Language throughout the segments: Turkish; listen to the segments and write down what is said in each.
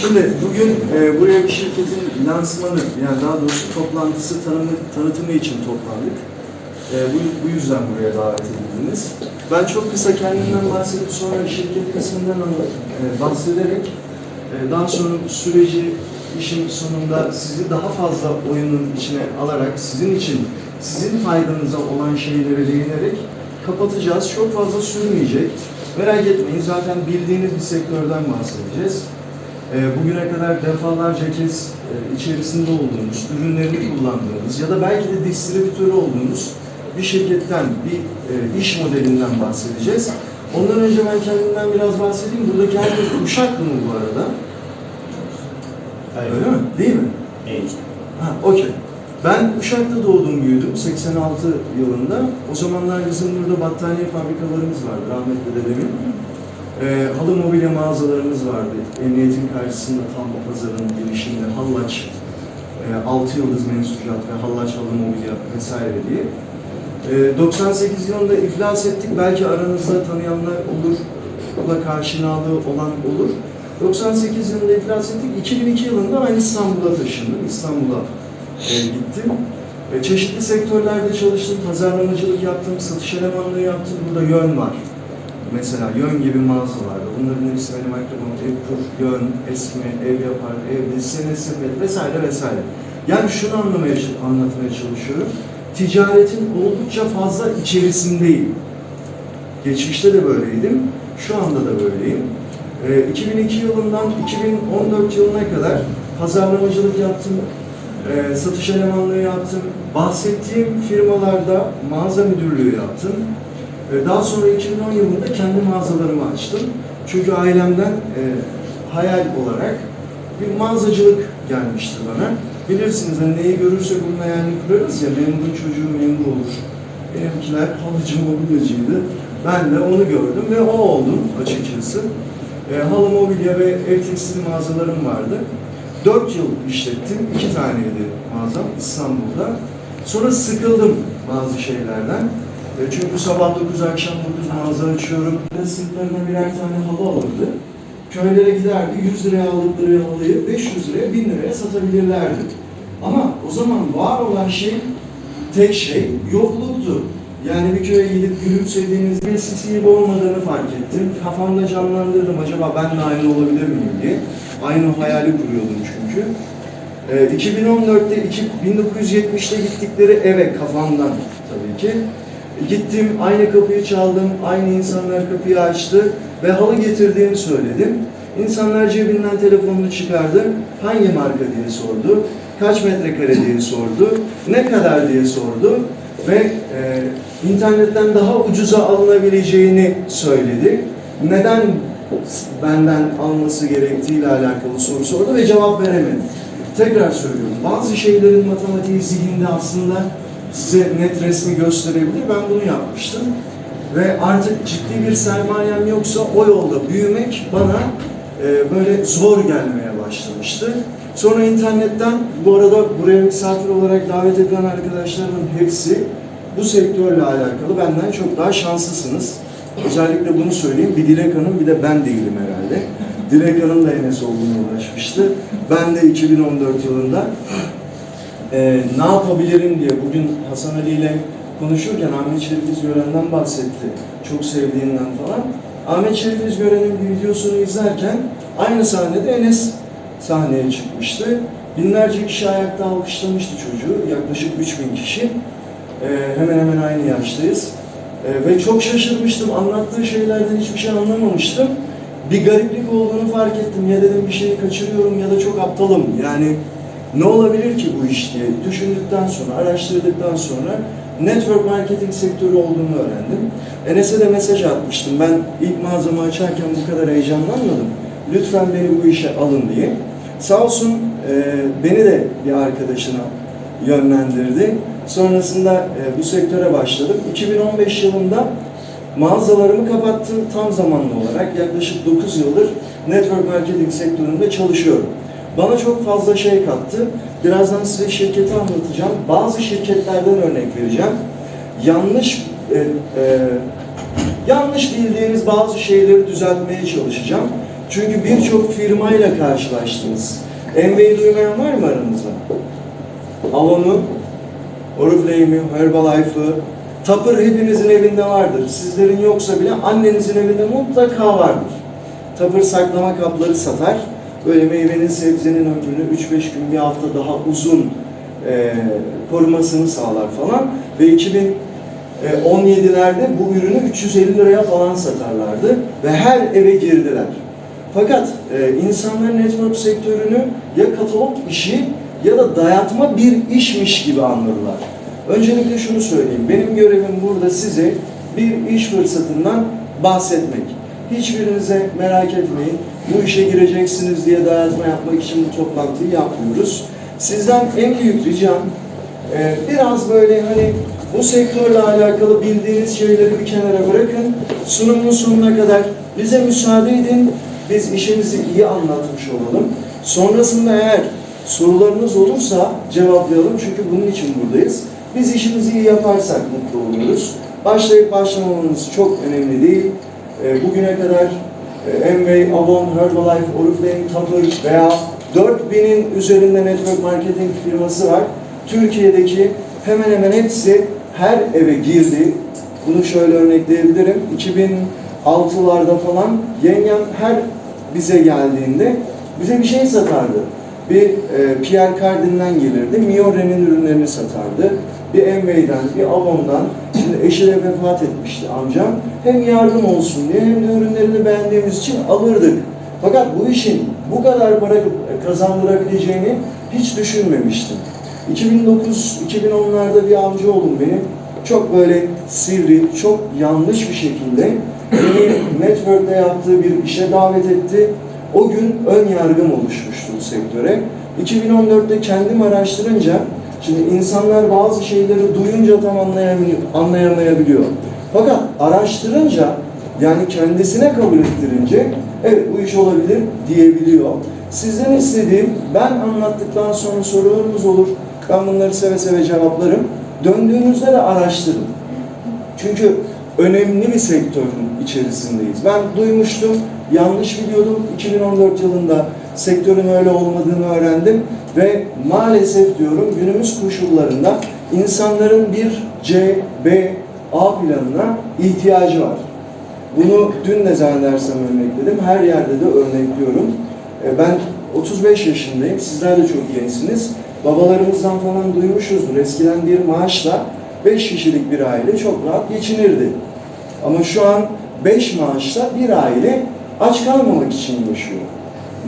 Şimdi bugün e, buraya bir şirketin lansmanı, yani daha doğrusu toplantısı, tanımı, tanıtımı için toplandık. E, bu, bu yüzden buraya davet edildiniz. Ben çok kısa kendimden bahsedip sonra şirket kısmından e, bahsederek e, daha sonra süreci işin sonunda sizi daha fazla oyunun içine alarak sizin için, sizin faydanıza olan şeylere değinerek kapatacağız. Çok fazla sürmeyecek. Merak etmeyin zaten bildiğiniz bir sektörden bahsedeceğiz. E, bugüne kadar defalarca kez e, içerisinde olduğunuz, ürünlerini kullandığınız ya da belki de distribütörü olduğunuz bir şirketten, bir e, iş modelinden bahsedeceğiz. Ondan önce ben kendimden biraz bahsedeyim. Buradaki herkes Uşaklı mı bu arada? Hayır. Öyle mi? Değil mi? Değil. Ha, okey. Ben Uşak'ta doğdum, büyüdüm 86 yılında. O zamanlar bizim burada battaniye fabrikalarımız vardı, rahmetli dedemin. Ee, halı mobilya mağazalarımız vardı. Emniyetin karşısında tam pazarın girişinde Hallaç, e, 6 yıldız mensucat ve Hallaç halı mobilya vesaire diye. Ee, 98 yılında iflas ettik. Belki aranızda tanıyanlar olur, buna karşınalığı olan olur. 98 yılında iflas ettik. 2002 yılında ben İstanbul'a taşındım. İstanbul'a e, gittim. E, çeşitli sektörlerde çalıştım. Pazarlamacılık yaptım, satış elemanlığı yaptım. Burada yön var. Mesela yön gibi mağazalarda. Bunların hepsi benim akrabam. Evkur, yön, eskime, ev yapar, evli, sene sepet vesaire vesaire. Yani şunu anlamaya, anlatmaya çalışıyorum. Ticaretin oldukça fazla içerisindeyim. Geçmişte de böyleydim. Şu anda da böyleyim. E, 2002 yılından 2014 yılına kadar pazarlamacılık yaptım, e, satış elemanlığı yaptım. Bahsettiğim firmalarda mağaza müdürlüğü yaptım. E, daha sonra 2010 yılında kendi mağazalarımı açtım. Çünkü ailemden e, hayal olarak bir mağazacılık gelmişti bana. Bilirsiniz hani neyi görürsek bunun hayalini kurarız ya, memurun çocuğu memur olur. Benimkiler halıcı mobilyacıydı. Ben de onu gördüm ve o oldum açıkçası. E, halı mobilya ve ev tekstil mağazalarım vardı. 4 yıl işlettim. 2 taneydi mağazam İstanbul'da. Sonra sıkıldım bazı şeylerden. E, çünkü sabah 9 akşam 9 mağaza açıyorum. Sırtlarına birer tane halı alırdı. Köylere giderdi. 100 liraya aldıkları halıyı 500 liraya 1000 liraya satabilirlerdi. Ama o zaman var olan şey tek şey yokluktu. Yani bir köye gidip gülümsediğiniz bir gibi olmadığını fark ettim. Kafamda canlandırdım acaba ben de aynı olabilir miyim diye. Aynı hayali kuruyordum çünkü. Ee, 2014'te, iki- 1970'te gittikleri eve kafamdan tabii ki. Gittim, aynı kapıyı çaldım, aynı insanlar kapıyı açtı ve halı getirdiğimi söyledim. İnsanlar cebinden telefonunu çıkardı, hangi marka diye sordu, kaç metrekare diye sordu, ne kadar diye sordu ve e, internetten daha ucuza alınabileceğini söyledi. Neden benden alması gerektiğiyle alakalı soru sordu ve cevap veremedi. Tekrar söylüyorum, bazı şeylerin matematiği zihinde aslında size net resmi gösterebilir. Ben bunu yapmıştım. Ve artık ciddi bir sermayem yoksa o yolda büyümek bana e, böyle zor gelmeye başlamıştı. Sonra internetten, bu arada buraya misafir olarak davet edilen arkadaşlarımın hepsi bu sektörle alakalı benden çok daha şanslısınız. Özellikle bunu söyleyeyim, bir Dilek Hanım bir de ben değilim herhalde. Dilek Hanım da Enes olduğuna ulaşmıştı. Ben de 2014 yılında e, ne yapabilirim diye bugün Hasan Ali ile konuşurken Ahmet Şerif İzgören'den bahsetti. Çok sevdiğinden falan. Ahmet Şerif İzgören'in bir videosunu izlerken aynı sahnede Enes sahneye çıkmıştı. Binlerce kişi ayakta alkışlamıştı çocuğu. Yaklaşık 3000 kişi. E, hemen hemen aynı yaştayız. E, ve çok şaşırmıştım. Anlattığı şeylerden hiçbir şey anlamamıştım. Bir gariplik olduğunu fark ettim. Ya dedim bir şeyi kaçırıyorum ya da çok aptalım. Yani ne olabilir ki bu iş diye düşündükten sonra, araştırdıktan sonra network marketing sektörü olduğunu öğrendim. Enes'e de mesaj atmıştım. Ben ilk mağazamı açarken bu kadar heyecanlanmadım. Lütfen beni bu işe alın diye. Sağ olsun e, beni de bir arkadaşına yönlendirdi. Sonrasında e, bu sektöre başladım. 2015 yılında mağazalarımı kapattım tam zamanlı olarak. Yaklaşık 9 yıldır network marketing sektöründe çalışıyorum. Bana çok fazla şey kattı. Birazdan size şirketi anlatacağım. Bazı şirketlerden örnek vereceğim. Yanlış e, e, yanlış bildiğiniz bazı şeyleri düzeltmeye çalışacağım. Çünkü birçok firmayla karşılaştınız. Enve'yi duymayan var mı aranızda? Avon'u, Oriflame'i, Herbalife'ı, Tapır hepinizin evinde vardır. Sizlerin yoksa bile annenizin evinde mutlaka vardır. Tapır saklama kapları satar. Böyle meyvenin, sebzenin ömrünü 3-5 gün, bir hafta daha uzun e, korumasını sağlar falan. Ve 2017'lerde bu ürünü 350 liraya falan satarlardı. Ve her eve girdiler. Fakat e, insanlar network sektörünü ya katalog işi ya da dayatma bir işmiş gibi anladılar. Öncelikle şunu söyleyeyim. Benim görevim burada size bir iş fırsatından bahsetmek. Hiçbirinize merak etmeyin. Bu işe gireceksiniz diye dayatma yapmak için bu toplantıyı yapmıyoruz. Sizden en büyük ricam e, biraz böyle hani bu sektörle alakalı bildiğiniz şeyleri bir kenara bırakın. Sunumun sonuna kadar bize müsaade edin. Biz işimizi iyi anlatmış olalım. Sonrasında eğer sorularınız olursa cevaplayalım çünkü bunun için buradayız. Biz işimizi iyi yaparsak mutlu oluyoruz. Başlayıp başlamamamız çok önemli değil. E, bugüne kadar e, Avon, Herbalife, Oriflame, Tapır veya 4000'in üzerinde network marketing firması var. Türkiye'deki hemen hemen hepsi her eve girdi. Bunu şöyle örnekleyebilirim. 2006'larda falan yengem her bize geldiğinde bize bir şey satardı. Bir e, Pierre Cardin'den gelirdi, Miore'nin ürünlerini satardı. Bir Amway'den, bir Avon'dan, şimdi eşi de vefat etmişti amcam. Hem yardım olsun diye hem de ürünlerini beğendiğimiz için alırdık. Fakat bu işin bu kadar para kazandırabileceğini hiç düşünmemiştim. 2009-2010'larda bir amcaoğlum benim çok böyle sivri, çok yanlış bir şekilde beni network'te yaptığı bir işe davet etti. O gün ön yargım oluşmuştu bu sektöre. 2014'te kendim araştırınca, şimdi insanlar bazı şeyleri duyunca tam anlayamayabiliyor. Fakat araştırınca, yani kendisine kabul ettirince, evet bu iş olabilir diyebiliyor. Sizden istediğim, ben anlattıktan sonra sorularınız olur, ben bunları seve seve cevaplarım. Döndüğünüzde de araştırın. Çünkü önemli bir sektörün içerisindeyiz. Ben duymuştum, yanlış biliyordum. 2014 yılında sektörün öyle olmadığını öğrendim ve maalesef diyorum günümüz koşullarında insanların bir C, B, A planına ihtiyacı var. Bunu dün de zannedersem örnekledim. Her yerde de örnekliyorum. E, Ben 35 yaşındayım. Sizler de çok gençsiniz. Babalarımızdan falan duymuşuzdur. Eskiden bir maaşla 5 kişilik bir aile çok rahat geçinirdi. Ama şu an 5 maaşla bir aile aç kalmamak için yaşıyor.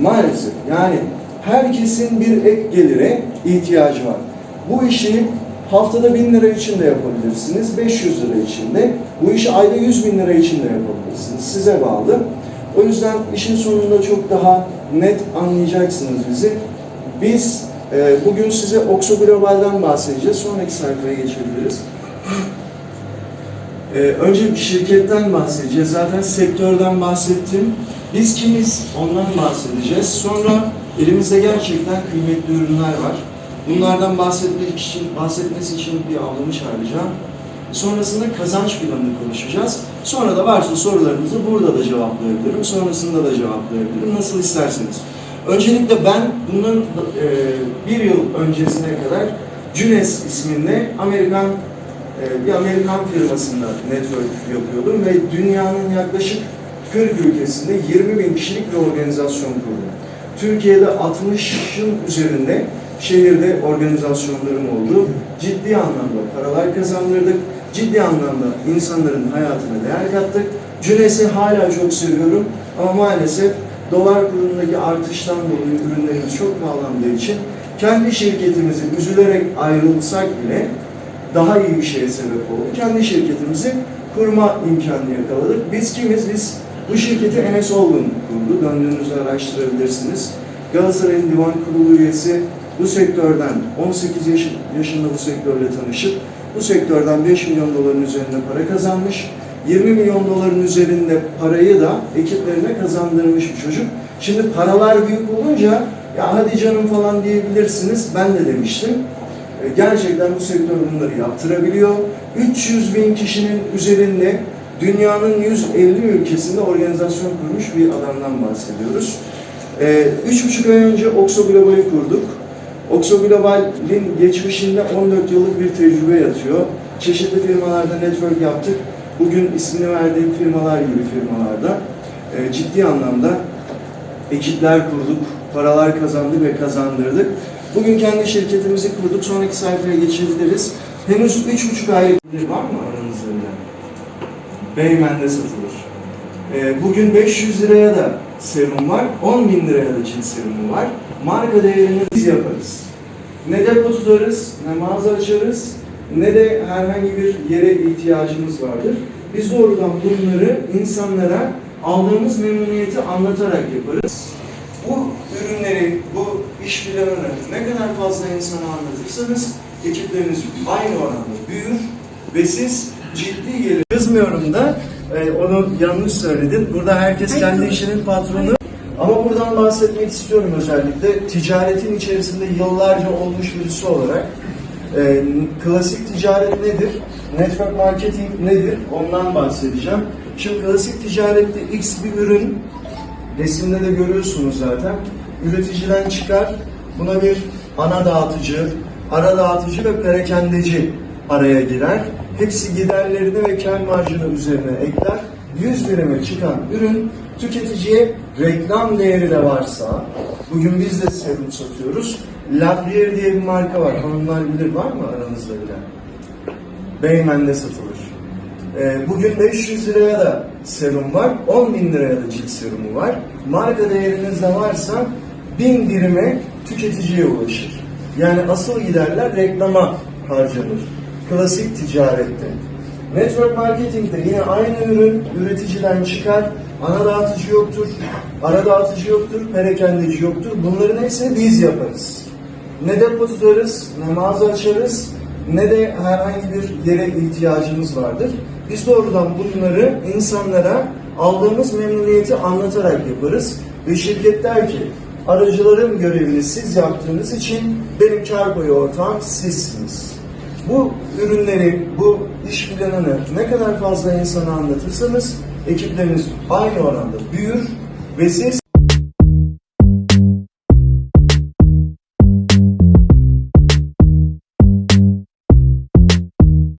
Maalesef. Yani herkesin bir ek gelire ihtiyacı var. Bu işi haftada 1000 lira için de yapabilirsiniz, 500 lira için de. Bu işi ayda 100 bin lira için de yapabilirsiniz. Size bağlı. O yüzden işin sonunda çok daha net anlayacaksınız bizi. Biz e, bugün size Oxo Global'den bahsedeceğiz. Sonraki sayfaya geçebiliriz. Ee, önce şirketten bahsedeceğiz. Zaten sektörden bahsettim. Biz kimiz? Ondan bahsedeceğiz. Sonra elimizde gerçekten kıymetli ürünler var. Bunlardan bahsetmek için, bahsetmesi için bir ablamı çağıracağım. Sonrasında kazanç planını konuşacağız. Sonra da varsa sorularınızı burada da cevaplayabilirim. Sonrasında da cevaplayabilirim. Nasıl isterseniz. Öncelikle ben bunun e, bir yıl öncesine kadar Cunes isminde Amerikan bir Amerikan firmasında network yapıyordum ve dünyanın yaklaşık 40 ülkesinde 20 bin kişilik bir organizasyon kurdum. Türkiye'de 60'ın üzerinde şehirde organizasyonlarım oldu. Ciddi anlamda paralar kazandırdık. Ciddi anlamda insanların hayatına değer kattık. Cunes'i hala çok seviyorum ama maalesef dolar kurundaki artıştan dolayı ürünlerimiz çok pahalandığı için kendi şirketimizi üzülerek ayrılsak bile daha iyi bir şeye sebep oldu. Kendi şirketimizi kurma imkanı yakaladık. Biz kimiz? Biz bu şirketi Enes Olgun kurdu. Döndüğünüzde araştırabilirsiniz. Galatasaray'ın divan kurulu üyesi bu sektörden 18 yaş, yaşında bu sektörle tanışıp bu sektörden 5 milyon doların üzerinde para kazanmış. 20 milyon doların üzerinde parayı da ekiplerine kazandırmış bir çocuk. Şimdi paralar büyük olunca ya hadi canım falan diyebilirsiniz. Ben de demiştim. E, gerçekten bu sektör bunları yaptırabiliyor. 300 bin kişinin üzerinde dünyanın 150 ülkesinde organizasyon kurmuş bir adamdan bahsediyoruz. Ee, üç buçuk ay önce Oxo Global'i kurduk. Oxo Global'in geçmişinde 14 yıllık bir tecrübe yatıyor. Çeşitli firmalarda network yaptık. Bugün ismini verdiğim firmalar gibi firmalarda e, ciddi anlamda ekipler kurduk, paralar kazandık ve kazandırdık. Bugün kendi şirketimizi kurduk. Sonraki sayfaya geçebiliriz. Henüz üç buçuk aylık bir var mı aranızda bilen? Beymen'de satılır. Ee, bugün 500 liraya da serum var, 10 bin liraya da cilt serumu var. Marka değerini biz yaparız. Ne depo tutarız, ne mağaza açarız, ne de herhangi bir yere ihtiyacımız vardır. Biz doğrudan bunları insanlara aldığımız memnuniyeti anlatarak yaparız. Bu ürünleri, bu iş planını ne kadar fazla insana anlatırsanız ekipleriniz aynı oranda büyür ve siz ciddi gelir. Kızmıyorum da e, onu yanlış söyledin. Burada herkes kendi işinin patronu. Ama buradan bahsetmek istiyorum özellikle. Ticaretin içerisinde yıllarca olmuş birisi olarak e, klasik ticaret nedir? Network marketing nedir? Ondan bahsedeceğim. Şimdi klasik ticarette X bir ürün Resimde de görüyorsunuz zaten. Üreticiden çıkar, buna bir ana dağıtıcı, ara dağıtıcı ve perakendeci araya girer. Hepsi giderlerini ve kar marjını üzerine ekler. 100 birime çıkan ürün tüketiciye reklam değeri de varsa, bugün biz de serum satıyoruz. Labrier diye bir marka var, hanımlar bilir var mı aranızda bilen? Beymen'de satılır. Ee, Bugün 500 liraya da serum var, 10 bin liraya da cilt serumu var. Marka değeriniz de varsa 1000 birime tüketiciye ulaşır. Yani asıl giderler reklama harcanır. Klasik ticarette. Network marketingde yine aynı ürün üreticiden çıkar, ana dağıtıcı yoktur, ara dağıtıcı yoktur, perakendeci yoktur. Bunların hepsini biz yaparız. Ne depo tutarız, ne mağaza açarız, ne de herhangi bir yere ihtiyacımız vardır. Biz doğrudan bunları insanlara aldığımız memnuniyeti anlatarak yaparız. Ve şirket der ki, aracıların görevini siz yaptığınız için benim kar payı ortağım sizsiniz. Bu ürünleri, bu iş planını ne kadar fazla insana anlatırsanız ekipleriniz aynı oranda büyür ve siz